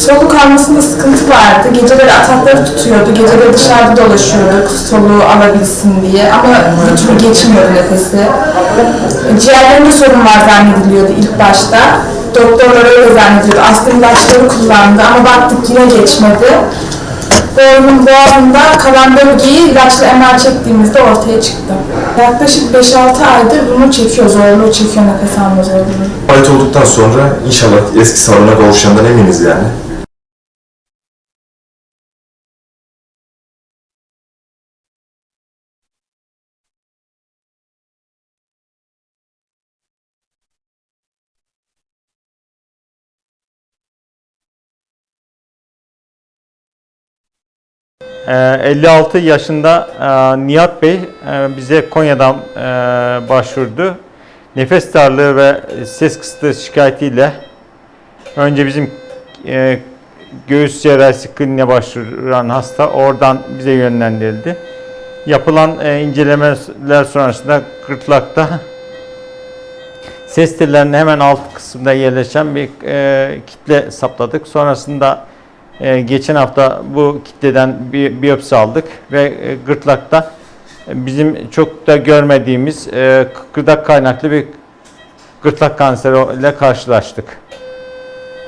soluk almasında sıkıntı vardı. Geceleri atakları tutuyordu. Geceleri dışarıda dolaşıyorduk soluğu alabilsin diye. Ama bir türlü geçmiyordu nefesi. Ciğerlerinde sorun var zannediliyordu ilk başta. Doktorlar öyle zannediyordu. Astım ilaçları kullandı ama baktık yine geçmedi. Boynun boğazında kalan bölgeyi ilaçla MR çektiğimizde ortaya çıktı. Yaklaşık 5-6 aydır bunu çekiyor, zorluğu çekiyor nefes alma zorluğunu. Ait olduktan sonra inşallah eski sağlığına kavuşacağından eminiz yani. 56 yaşında e, Nihat Bey e, bize Konya'dan e, başvurdu. Nefes darlığı ve ses kısıtlığı şikayetiyle önce bizim göğüs cerrahisi kliniğine başvuran hasta oradan bize yönlendirildi. Yapılan incelemeler sonrasında gırtlakta ses tellerinin hemen alt kısmında yerleşen bir kitle saptadık. Sonrasında e, geçen hafta bu kitleden bir biyopsi aldık ve e, gırtlakta e, bizim çok da görmediğimiz e, gırtlak kaynaklı bir gırtlak kanseri ile karşılaştık.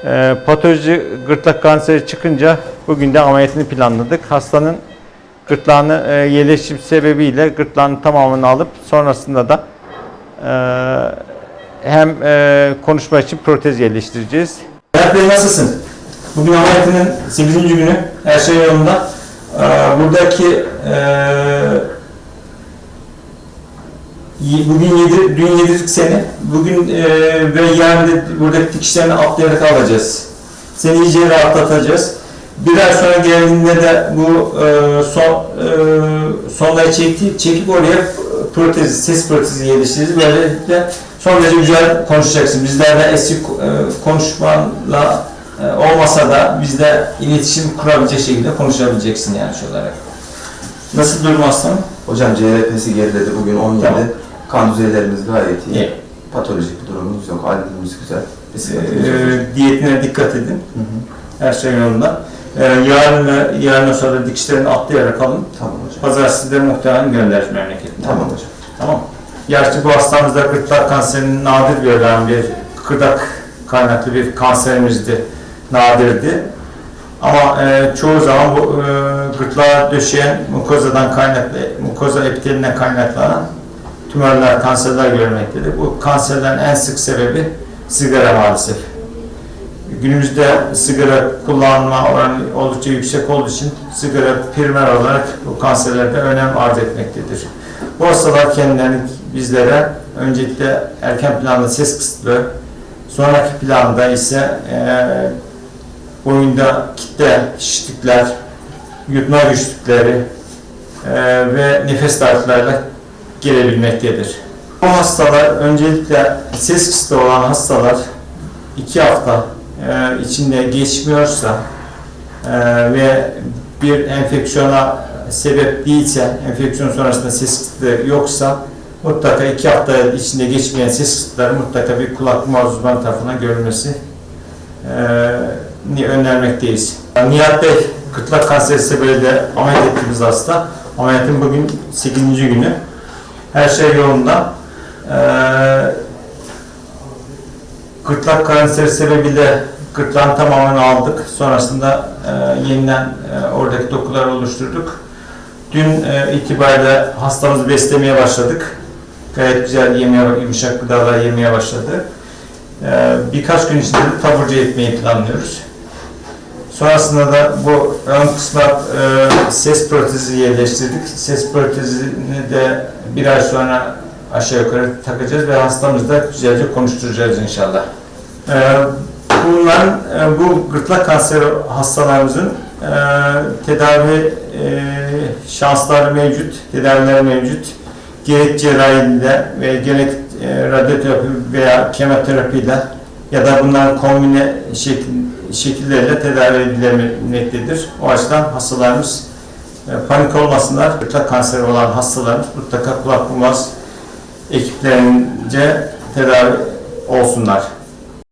E, patoloji gırtlak kanseri çıkınca bugün de ameliyatını planladık. Hastanın gırtlağını e, yerleşim sebebiyle gırtlağın tamamını alıp sonrasında da e, hem e, konuşma için protez yerleştireceğiz. Hayat Bey nasılsın? Bugün ameliyatının 8. günü. Her şey yolunda. Ee, buradaki eee, y- bugün yedi, dün yedirdik seni. Bugün eee, ve yarın da buradaki dikişlerini atlayarak alacağız. Seni iyice rahatlatacağız. Bir ay sonra geldiğinde de bu son eee sonlayı çekti, çekip oraya protezi, ses protezi yerleştiririz. Böylelikle son derece güzel konuşacaksın. Bizlerle eski konuşmanla e, olmasa da bizde iletişim kurabilecek şekilde konuşabileceksin yani şu olarak. Nasıl durum aslanım? Hocam CRP'si geriledi bugün 17. Tamam. Kan düzeylerimiz gayet iyi. İyi. Patolojik bir durumumuz yok. Aletimiz güzel. Ee, diyetine dikkat edin. Hı hı. Her şey yolunda. Ee, yarın ve yarın sonra dikişlerini atlayarak alın. Tamam hocam. Pazartesi de muhtemelen gönderir memleketine. Tamam hocam. Tamam. Gerçi bu hastamızda gırtlak kanserinin nadir görülen bir gırtlak kaynaklı bir kanserimizdi. Nadirdi. Ama e, çoğu zaman bu e, gırtlağa döşeyen mukozadan kaynaklı, mukoza epitelinden kaynaklanan tümörler, kanserler görülmektedir. Bu kanserlerin en sık sebebi sigara maalesef. Günümüzde sigara kullanma oranı oldukça yüksek olduğu için sigara primer olarak bu kanserlerde önem arz etmektedir. Bu hastalar kendilerini bizlere öncelikle erken planda ses kısıtlı, sonraki planda ise eee boyunda kitle şişlikler, yutma güçlükleri eee, ve nefes darlıklarla gelebilmektedir. Bu hastalar öncelikle ses kısıtlı olan hastalar iki hafta eee, içinde geçmiyorsa eee, ve bir enfeksiyona sebep değilse, enfeksiyon sonrasında ses kısıtlığı yoksa mutlaka iki hafta içinde geçmeyen ses kısıtları mutlaka bir kulak boğaz uzmanı tarafından görülmesi ni önermekteyiz. Nihat Bey, gırtlak kanseri sebebiyle ameliyat ettiğimiz hasta. Ameliyatın bugün 8. günü. Her şey yolunda. Eee gırtlak kanseri sebebiyle gırtlağın tamamını aldık. Sonrasında eee, yeniden eee, oradaki dokuları oluşturduk. Dün eee, itibariyle hastamızı beslemeye başladık. Gayet güzel yemeye, yumuşak gıdalar yemeye başladı. Eee, birkaç gün içinde de taburcu etmeyi planlıyoruz. Sonrasında da bu ön kısma e, ses protezi yerleştirdik. Ses protezini de bir ay sonra aşağı yukarı takacağız ve hastamızla güzelce konuşturacağız inşallah. E, bunların, e, bu gırtlak kanseri hastalarımızın e, tedavi e, şansları mevcut, tedavileri mevcut. Gerek cerrahiyle ve gerek e, radyoterapi veya kemoterapiyle ya da bunların kombine şekil, şekilleriyle tedavi edilebilmektedir. O açıdan hastalarımız e, panik olmasınlar. Gırtlak kanseri olan hastalarımız mutlaka kulak boğaz ekiplerince tedavi olsunlar.